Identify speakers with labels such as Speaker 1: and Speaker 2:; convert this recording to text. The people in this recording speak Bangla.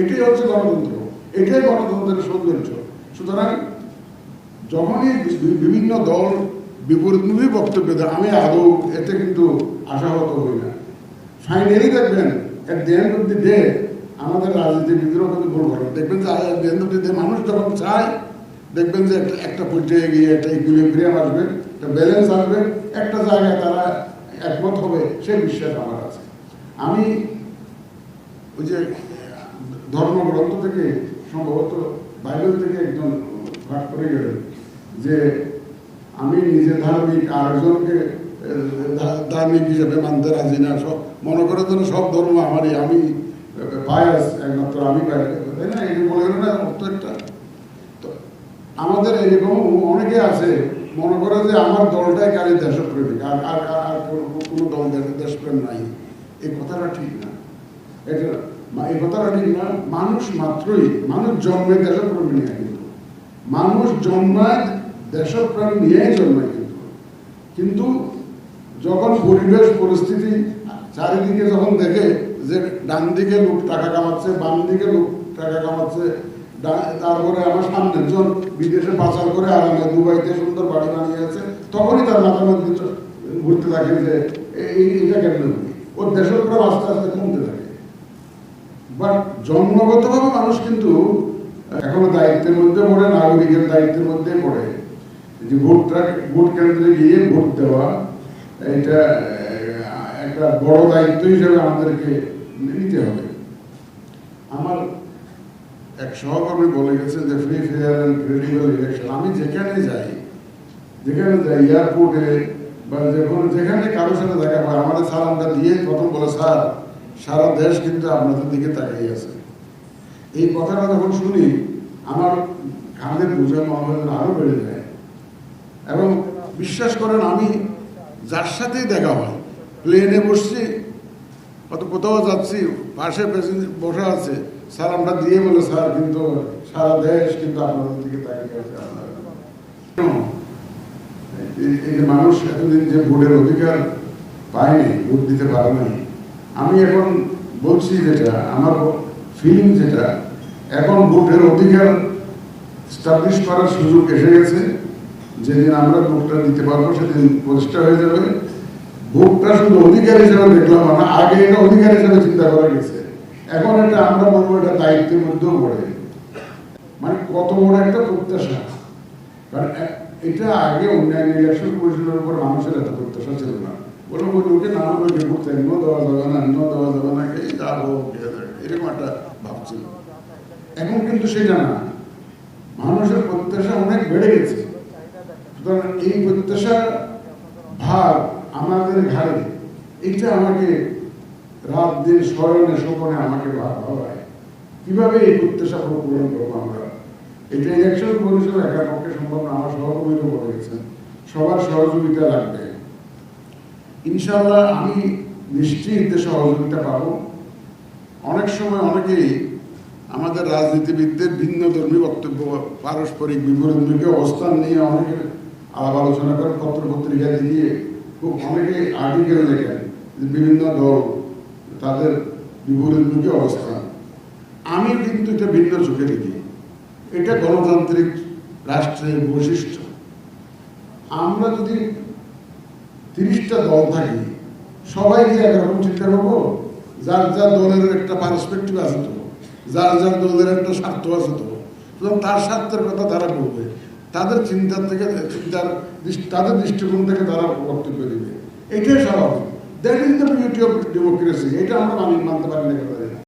Speaker 1: এটাই হচ্ছে গণতন্ত্র। এটাই গণতন্ত্রের সৌন্দর্য। সুতরাং যখনই বিভিন্ন দল বিপরীতমুখী বক্তব্য দেয়, আমি আদৌ এতে কিন্তু আশাহত হই না। ফাইনালি দেখবেন at the end of the day আমাদের রাজনীতিবিদরাও কিন্তু ভুল করেন দেখবেন যে the end of the day মানুষ যখন চায়, দেখবেন যে একটা পর্যায়ে গিয়ে একটা ইকুইলিব্রিয়াম আসবে, একটা ব্যালেন্স আসবে, একটা জায়গায় তারা একমত হবে, সেই বিশ্বাস আমার আছে। আমি ওই যে ধর্মগ্রন্থ থেকে, সম্ভবত বাইবেল থেকে একজন ভাগ করে গেলেন যে আমি নিজে ধার্মিক, আরেকজনকে ধার্মিক হিসেবে মানতে রাজি না, সব, মনে করে যেন সব ধর্ম আমারই, আমি বায়াস একমাত্র আমি বায়াস তাই না? এই যে বলে না অর্থ একটা? আমাদের এরকম অনেকে আছে, মনে করে যে আমার দলটাই খালি দেশপ্রেমিক, আর আর, আর- কোনো- দল দেশ- দেশপ্রেম নাই। এই কথাটা ঠিক না। এটা মানুষ মাত্রই, মানুষ জন্মে দেশপ্রেম নিয়ে কিন্তু। মানুষ জন্মায় দেশপ্রেম নিয়েই জন্মায় কিন্তু। কিন্তু যখন পরিবেশ, পরিস্থিতি চারিদিকে যখন দেখে যে ডান দিকে লোক টাকা কামাচ্ছে বাম দিকে লোক টাকা কামাচ্ছে তারপরে আমার সামনে জন বিদেশে পাচার করে আরামে দুবাইতে সুন্দর বাড়ি বানিয়ে আছে, তখনই তার মাথার মধ্যে ঘুরতে থাকে যে এইটা কেন ওর দেশের প্রেম আস্তে আস্তে থাকে বাট জন্মগতভাবে মানুষ কিন্তু এখনও দায়িত্বের মধ্যে পড়ে, নাগরিকের দায়িত্বের মধ্যে পড়ে। যে ভোটটা ভোট কেন্দ্রে গিয়ে ভোট দেওয়া, এটা, একটা বড় দায়িত্ব হিসেবে আমাদেরকে নিতে হবে। আমার এক সহকর্মী বলে গেছেন যে, free fair and credible election. আমি যেখানে যাই যেখানে যাই, এয়ারপোর্টে বা যেখানে যেখানে কারোর সাথে দেখা হয়, আমাদের সালামটা দিয়ে প্রথম বলে, স্যার সারা দেশ কিন্তু আপনাদের দিকে তাকিয়ে আছে। এই কথাটা যখন শুনি, আমার কাঁধে বুঝে মনে হয় যেন আরও বেড়ে যায়। এবং বিশ্বাস করেন, আমি যার সাথেই দেখা হয়, প্লেনে বসছি, অত কোথাও যাচ্ছি, পাশে প্যাসেঞ্জার বসা আছে, স্যার আমরা দিয়ে বলে, স্যার, কিন্তু সারা দেশ কিন্তু আপনাদের দিকে তাকিয়ে আছে এই- মানুষ এতদিন যে ভোটের অধিকার পায়নি, ভোট দিতে পারে নাই আমি এখন বলছি যেটা, আমার ফিলিং যেটা, এখন ভোটের অধিকার স্টাবলিশ করার সুযোগ এসে গেছে। যেদিন আমরা ভোটটা দিতে পারব, সেদিন প্রতিষ্ঠা হয়ে যাবে। ভোটটা শুধু অধিকার হিসেবে দেখলাম না আগে এটা অধিকার হিসেবে চিন্তা করা গেছে। এখন এটা আমরা বলব এটা দায়িত্বের মধ্যেও পড়ে। মানে কত বড় একটা প্রত্যাশা। কারণ এটা আগে অন্যান্য ইলেকশন কমিশনের উপর মানুষের এত প্রত্যাশা ছিল না। বলে বলে ওকে না হলে করতে এন্ন দেওয়া যাবে না এন্ন দেওয়া যাবে না এই হোক এরকম একটা ভাবছিল এখন কিন্তু সেটা না মানুষের প্রত্যাশা অনেক বেড়ে গেছে। সুতরাং এই প্রত্যাশার ভার আমাদের ঘাড়ে। এটা আমাকে রাত দিন স্মরণে, স্বপনে আমাকে ভাবায়। কীভাবে এই প্রত্যাশা পূরণ করব আমরা? এটা ইলেকশন কমিশন একার পক্ষে সম্ভব না, আমার সহকর্মীরা বলে গেছেন। সবার সহযোগিতা লাগবে। ইনশাল্লাহ আমি নিশ্চিত সহযোগিতা পাবো। অনেক সময় অনেকেই আমাদের রাজনীতিবিদদের ভিন্ন ধর্মী বক্তব্য, পারস্পরিক বিপরীতমুখী অবস্থান নিয়ে অনেকে আলাপ আলোচনা করেন পত্র পত্রিকা দিয়ে খুব অনেকে আর্টিকেল লেখেন বিভিন্ন দল তাদের বিপরীতমুখী অবস্থান। আমি কিন্তু এটা ভিন্ন চোখে দেখি। এটা গণতান্ত্রিক রাষ্ট্রের বৈশিষ্ট্য। আমরা যদি তিরিশটা দল থাকে। সবাই কি একরকম চিন্তা করব, যার যার দলের একটা পারসপেক্টিভ আছে তো, যার যার দলের একটা স্বার্থ আছে তো। সুতরাং তার স্বার্থের কথা তারা বলবে। তাদের চিন্তার থেকে, চিন্তার তাদের দৃষ্টিকোণ থেকে তারা বক্তব্য দেবে। এটাই স্বাভাবিক। That is the beauty of democracy এটা আমরা মানি মানতে পারি না